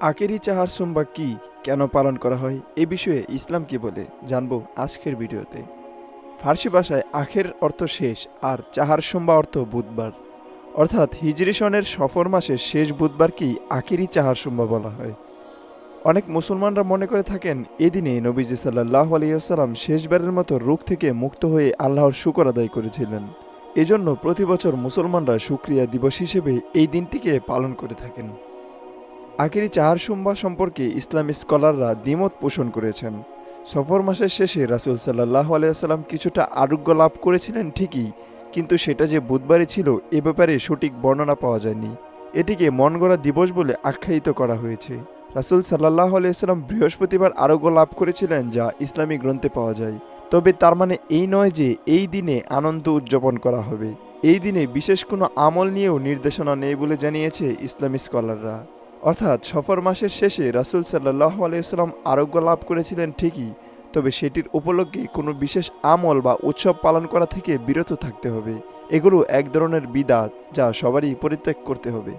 আকেরি চাহার সোমবা কি কেন পালন করা হয়? এ বিষয়ে ইসলাম কি বলে? জানব আজকের ভিডিওতে। ফার্সি ভাষায় আখের অর্থ শেষ আর চাহার সোমবা অর্থ বুধবার। অর্থাৎ হিজরি সনের সফর মাসের শেষ বুধবারকেই আখেরি চাহার সোমবা বলা হয়? অনেক মুসলমানরা মনে করে থাকেন, এদিনে নবীজি সাল্লাহ আলিয়াল্লাম শেষবারের মতো রোগ থেকে মুক্ত হয়ে আল্লাহর শুকর আদায় করেছিলেন। এজন্য প্রতি বছর মুসলমানরা শুক্রিয়া দিবস হিসেবে এই দিনটিকে পালন করে থাকেন। আখেরি চাহার সোমবার সম্পর্কে ইসলামী স্কলাররা দ্বিমত পোষণ করেছেন। সফর মাসের শেষে রাসুল সাল্লাহ আলাইসাল্লাম কিছুটা আরোগ্য লাভ করেছিলেন ঠিকই, কিন্তু সেটা যে বুধবারই ছিল এ ব্যাপারে সঠিক বর্ণনা পাওয়া যায়নি। এটিকে মন গড়া দিবস বলে আখ্যায়িত করা হয়েছে। রাসুল সাল্লাহ আলাইসাল্লাম বৃহস্পতিবার আরোগ্য লাভ করেছিলেন যা ইসলামী গ্রন্থে পাওয়া যায়। তবে তার মানে এই নয় যে এই দিনে আনন্দ উদযাপন করা হবে। এই দিনে বিশেষ কোনো আমল নিয়েও নির্দেশনা নেই বলে জানিয়েছে ইসলামী স্কলাররা। অর্থাৎ সফর মাসের শেষে রাসুল সাল্লাহ আলাইসাল্লাম আরোগ্য লাভ করেছিলেন ঠিকই, তবে সেটির উপলক্ষে কোনো বিশেষ আমল বা উৎসব পালন করা থেকে বিরত থাকতে হবে। এগুলো এক ধরনের বিদাত যা সবারই পরিত্যাগ করতে হবে।